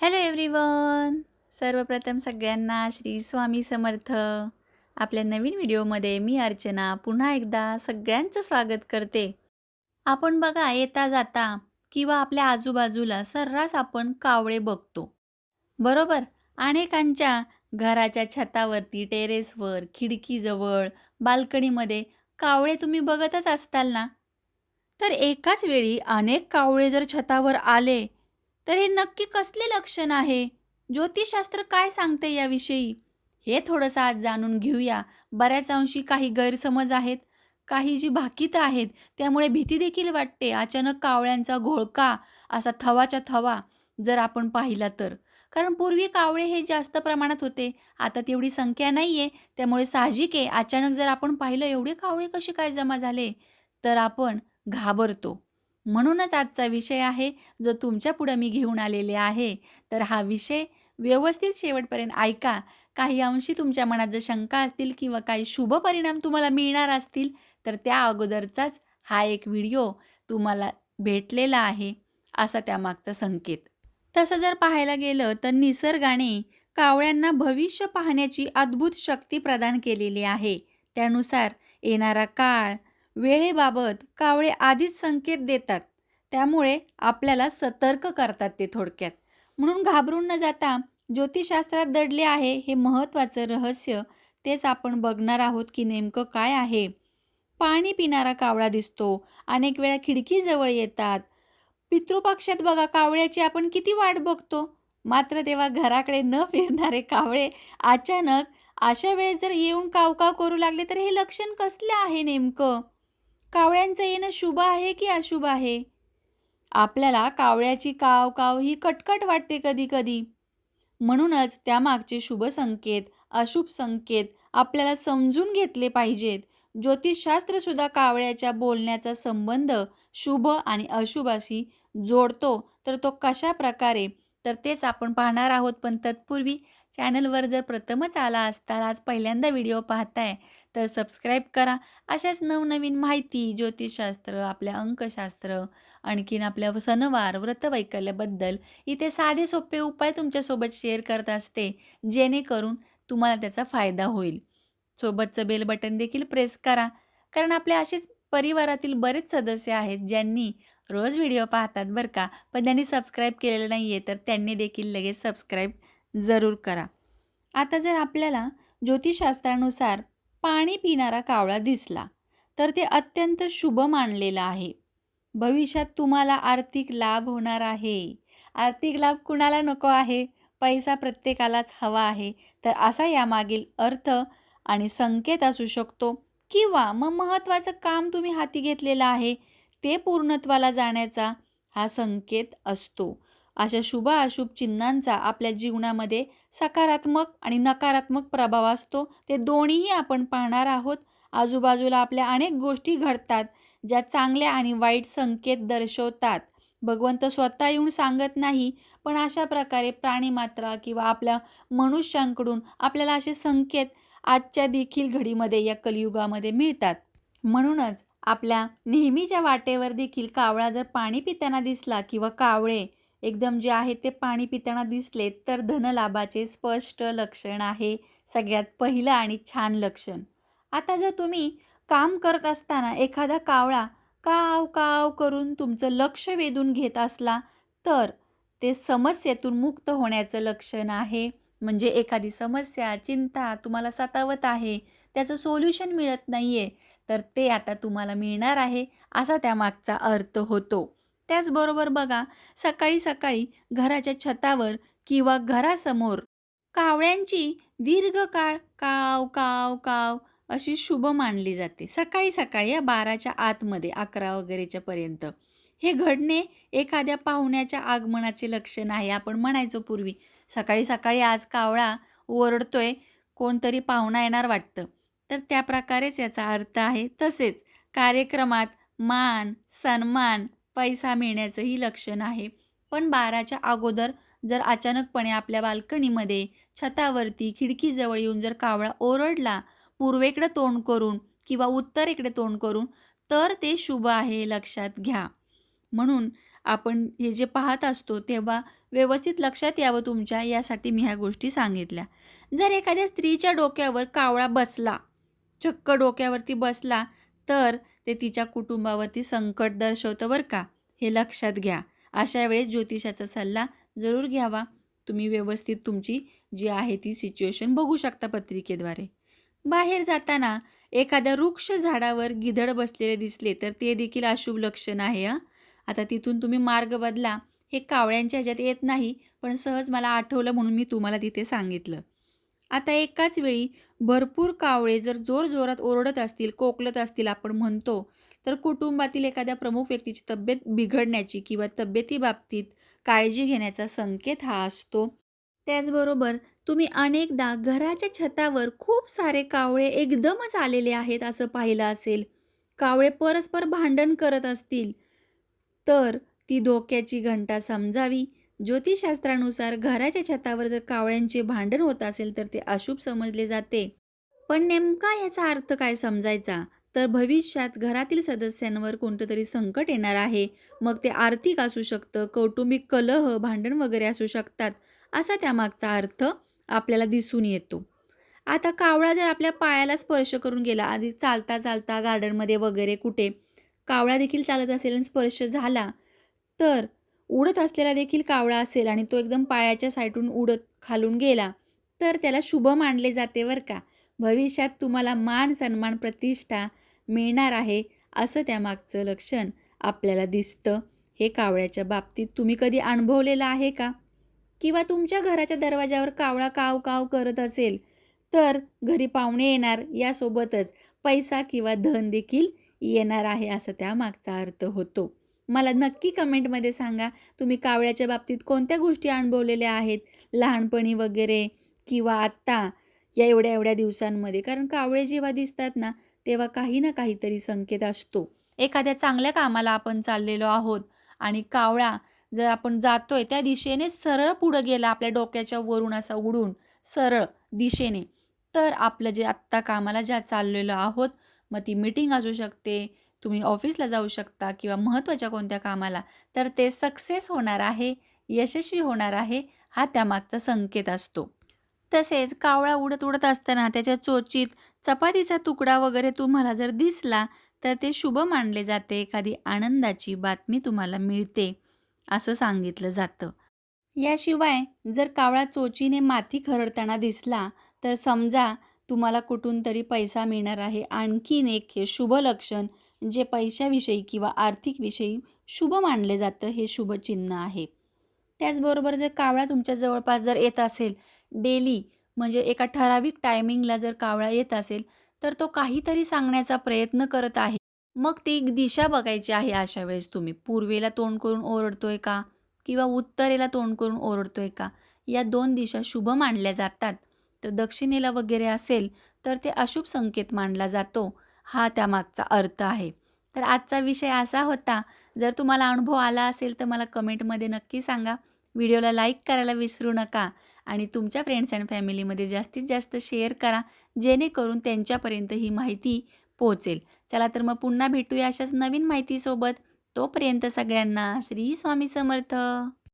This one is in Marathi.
Hello everyone. सर्वप्रथम सगळ्यांना श्री स्वामी समर्थ. आपल्या नवीन व्हिडिओमध्ये मी अर्चना पुन्हा एकदा सगळ्यांचं स्वागत करते. आपण बघा येता जाता किंवा आपल्या आजूबाजूला सर्रास आपण कावळे बघतो. बरोबर? अनेकांच्या घराच्या छतावरती टेरेसवर खिडकीजवळ बाल्कनीमध्ये कावळे तुम्ही बघतच असताल ना? तर एकाच वेळी अनेक कावळे जर छतावर आले तर हे नक्की कसले लक्षण आहे? ज्योतिषशास्त्र काय सांगते याविषयी? हे थोडंसं आज जाणून घेऊया. बऱ्याच अंशी काही गैरसमज आहेत काही जी भाकीत आहेत त्यामुळे भीती देखील वाटते. अचानक कावळ्यांचा घोळका असा थवाच्या थवा जर आपण पाहिला तर. कारण पूर्वी कावळे हे जास्त प्रमाणात होते. आता तेवढी संख्या नाही आहे त्यामुळे साहजिक आहे. अचानक जर आपण पाहिलं एवढे कावळे कसे काय जमा झाले? तर आपण घाबरतो. म्हणूनच आजचा विषय आहे जो तुमच्या पुढं मी घेऊन आलेले आहे. तर हा विषय व्यवस्थित शेवटपर्यंत ऐका. काही अंशी तुमच्या मनात जर शंका असतील किंवा काही शुभ परिणाम तुम्हाला मिळणार असतील तर त्या अगोदरचाच हा एक व्हिडिओ तुम्हाला भेटलेला आहे असा त्यामागचा संकेत. तसं जर पाहायला गेलं तर निसर्गाने कावळ्यांना भविष्य पाहण्याची अद्भुत शक्ती प्रदान केलेली आहे. त्यानुसार येणारा काळ वेळेबाबत कावळे आधीच संकेत देतात. त्यामुळे आपल्याला सतर्क करतात ते थोडक्यात. म्हणून घाबरून न जाता ज्योतिषशास्त्रात दडले आहे हे महत्त्वाचं रहस्य तेच आपण बघणार आहोत की नेमकं काय आहे. पाणी पिणारा कावळा दिसतो. अनेक वेळा खिडकीजवळ येतात. पितृपक्षात बघा कावळ्याची आपण किती वाट बघतो. मात्र तेव्हा घराकडे न फिरणारे कावळे अचानक अशा वेळेस जर येऊन कावकाव करू लागले तर हे लक्षण कसले आहे नेमकं? कावळ्यांचं येणं शुभ आहे की अशुभ आहे? आपल्याला कावळ्याची काव काव ही कटकट वाटते कधी कधी. म्हणूनच त्यामागचे शुभ संकेत अशुभ संकेत आपल्याला समजून घेतले पाहिजेत. ज्योतिषशास्त्रसुद्धा कावळ्याच्या बोलण्याचा संबंध शुभ आणि अशुभाशी जोडतो तर तो कशा प्रकारे? तर तेच आपण पाहणार आहोत पण तत्पूर्वी चॅनलवर जर प्रथमच आला असताल आज पहिल्यांदा व्हिडिओ पाहताय तर सबस्क्राईब करा. अशाच नवनवीन माहिती ज्योतिषशास्त्र आपल्या अंकशास्त्र आणखीन आपल्या सणवार व्रतवैकल्याबद्दल इथे साधे सोपे उपाय तुमच्यासोबत शेअर करत असते जेणेकरून तुम्हाला त्याचा फायदा होईल. सोबतचं बेल बटन देखील प्रेस करा कारण आपल्या असेच परिवारातील बरेच सदस्य आहेत ज्यांनी रोज व्हिडिओ पाहतात बरं का पण त्यांनी सबस्क्राईब केलेलं नाही आहे तर त्यांनी देखील लगेच सबस्क्राईब जरूर करा. आता जर आपल्याला ज्योतिषशास्त्रानुसार पाणी पिणारा कावळा दिसला तर ते अत्यंत शुभ मानलेलं आहे. भविष्यात तुम्हाला आर्थिक लाभ होणार आहे. आर्थिक लाभ कुणाला नको आहे? पैसा प्रत्येकालाच हवा आहे. तर असा यामागील अर्थ आणि संकेत असू शकतो किंवा मग महत्त्वाचं काम तुम्ही हाती घेतलेलं आहे ते पूर्णत्वाला जाण्याचा हा संकेत असतो. अशा शुभ अशुभ चिन्हांचा आपल्या जीवनामध्ये सकारात्मक आणि नकारात्मक प्रभाव असतो. ते दोन्हीही आपण पाहणार आहोत. आजूबाजूला आपल्या अनेक गोष्टी घडतात ज्या चांगल्या आणि वाईट संकेत दर्शवतात. भगवंत स्वतः येऊन सांगत नाही पण अशा प्रकारे प्राणीमात्रा किंवा आपल्या मनुष्यांकडून आपल्याला असे संकेत आजच्या देखील घडीमध्ये या कलियुगामध्ये मिळतात. म्हणूनच आपल्या नेहमीच्या वाटेवर देखील कावळा जर पाणी पिताना दिसला किंवा कावळे एकदम जे आहे ते पाणी पिताना दिसले तर धनलाभाचे स्पष्ट लक्षण आहे. सगळ्यात पहिलं आणि छान लक्षण. आता जर तुम्ही काम करत असताना एखादा कावळा काव काव करून तुमचं लक्ष वेधून घेत असला तर ते समस्येतून मुक्त होण्याचं लक्षण आहे. म्हणजे एखादी समस्या चिंता तुम्हाला सतावत आहे त्याचं सोल्युशन मिळत नाही आहे तर ते आता तुम्हाला मिळणार आहे असा त्यामागचा अर्थ होतो. त्याचबरोबर बघा सकाळी सकाळी घराच्या छतावर किंवा घरासमोर कावळ्यांची दीर्घकाळ काव काव काव अशी शुभ मानली जाते. सकाळी सकाळी या बाराच्या आतमध्ये अकरा वगैरेच्या पर्यंत. हे घडणे एखाद्या पाहुण्याच्या आगमनाचे लक्षण आहे आपण म्हणायचो पूर्वी. सकाळी सकाळी आज कावळा ओरडतोय कोणतरी पाहुणा येणार वाटतं. तर त्या प्रकारेच याचा अर्थ आहे तसेच कार्यक्रमात मान सन्मान पैसा मिळण्याचंही लक्षण आहे. पण बाराच्या अगोदर जर अचानकपणे आपल्या बाल्कनीमध्ये छतावरती खिडकीजवळ येऊन जर कावळा ओरडला पूर्वेकडे तोंड करून किंवा उत्तरेकडे तोंड करून तर ते शुभ आहे लक्षात घ्या. म्हणून आपण हे जे पाहत असतो तेव्हा व्यवस्थित लक्षात यावं तुमच्या यासाठी मी ह्या गोष्टी सांगितल्या. जर एखाद्या स्त्रीच्या डोक्यावर कावळा बसला चक्क डोक्यावरती बसला तर ते तिच्या कुटुंबावरती संकट दर्शवतं बरं का हे लक्षात घ्या. अशा वेळेस ज्योतिषाचा सल्ला जरूर घ्यावा. तुम्ही व्यवस्थित तुमची जी आहे ती सिच्युएशन बघू शकता पत्रिकेद्वारे. बाहेर जाताना एखाद्या वृक्ष झाडावर गिधड बसलेले दिसले तर ते देखील अशुभ लक्षण आहे हां. आता तिथून तुम्ही मार्ग बदला. हे कावळ्यांच्या ह्याच्यात येत नाही पण सहज मला आठवलं म्हणून मी तुम्हाला तिथे सांगितलं. आता एकाच वेळी भरपूर कावळे जर जोरजोरात ओरडत असतील कोकलत असतील आपण म्हणतो तर कुटुंबातील एखाद्या प्रमुख व्यक्तीची तब्येत बिघडण्याची किंवा तब्येतीबाबतीत काळजी घेण्याचा संकेत हा असतो. त्याचबरोबर तुम्ही अनेकदा घराच्या छतावर खूप सारे कावळे एकदमच आलेले आहेत असं पाहिलं असेल. कावळे परस्पर भांडण करत असतील तर ती धोक्याची घंटा समजावी. ज्योतिषशास्त्रानुसार घराच्या छतावर जर कावळ्यांचे भांडण होत असेल तर ते अशुभ समजले जाते. पण नेमका याचा अर्थ काय समजायचा? तर भविष्यात घरातील सदस्यांवर कोणतं तरी संकट येणार आहे. मग ते आर्थिक असू शकतं कौटुंबिक कलह भांडण वगैरे असू शकतात असा त्यामागचा अर्थ आपल्याला दिसून येतो. आता कावळा जर आपल्या पायाला स्पर्श करून गेला आधी चालता चालता गार्डनमध्ये वगैरे कुठे कावळा देखील चालत असेल आणि स्पर्श झाला तर उडत असलेला देखील कावळा असेल आणि तो एकदम पायाच्या साईडून उडत खालून गेला तर त्याला शुभ मानले जाते बरं का. भविष्यात तुम्हाला मान सन्मान प्रतिष्ठा मिळणार आहे असं त्यामागचं लक्षण आपल्याला दिसतं. हे कावळ्याच्या बाबतीत तुम्ही कधी अनुभवलेलं आहे का? किंवा तुमच्या घराच्या दरवाजावर कावळा काव काव करत असेल तर घरी पाहुणे येणार यासोबतच पैसा किंवा धन देखील येणार आहे असं त्यामागचा अर्थ होतो. मला नक्की कमेंटमध्ये सांगा. तुम्ही कावळ्याच्या बाबतीत कोणत्या गोष्टी अनुभवलेल्या आहेत? लहानपणी वगैरे किंवा आत्ता या एवढ्या एवढ्या दिवसांमध्ये? कारण कावळे जेव्हा दिसतात ना तेव्हा काही ना काहीतरी संकेत असतो. एखाद्या चांगल्या कामाला आपण चाललेलो आहोत आणि कावळा जर आपण जातोय त्या दिशेने सरळ पुढं गेला आपल्या डोक्याच्या वरून असा उडून सरळ दिशेने तर आपलं जे आत्ता कामाला ज्या चाललेलो आहोत मग ती मीटिंग असू शकते तुम्ही ऑफिसला जाऊ शकता किंवा महत्त्वाच्या कोणत्या कामाला तर ते सक्सेस होणार आहे यशस्वी होणार आहे हा त्यामागचा संकेत असतो. तसेच कावळा उडत उडत असताना त्याच्या चोचीत चपातीचा तुकडा वगैरे तुम्हाला जर दिसला तर ते शुभ मानले जाते एखादी आनंदाची बातमी तुम्हाला मिळते असं सांगितलं जातं. याशिवाय जर कावळा चोचीने माती खरडताना दिसला तर समजा तुम्हाला कुठून तरी पैसा मिळणार आहे आणखीन एक हे शुभ लक्षण जे पैशाविषयी किंवा आर्थिक विषयी शुभ मानले जातं हे शुभचिन्ह आहे. त्याचबरोबर जर कावळा तुमच्या जवळपास जर येत असेल डेली म्हणजे एका ठराविक टायमिंगला जर कावळा येत असेल तर तो काहीतरी सांगण्याचा प्रयत्न करत आहे. मग ती एक दिशा बघायची आहे अशा वेळेस तुम्ही. पूर्वेला तोंड करून ओरडतोय का? किंवा उत्तरेला तोंड करून ओरडतोय का? या दोन दिशा शुभ मानल्या जातात. तर दक्षिणेला वगैरे असेल तर ते अशुभ संकेत मानला जातो. हा त्यामागचा अर्थ आहे. तर आजचा विषय असा होता जर तुम्हाला अनुभव आला असेल तर मला कमेंटमध्ये नक्की सांगा. व्हिडिओला लाईक करायला विसरू नका आणि तुमच्या फ्रेंड्स अँड फॅमिलीमध्ये जास्तीत जास्त शेअर करा जेणेकरून त्यांच्यापर्यंत ही माहिती पोहोचेल. चला तर मग पुन्हा भेटूया अशाच नवीन माहितीसोबत. तोपर्यंत सगळ्यांना श्री स्वामी समर्थ.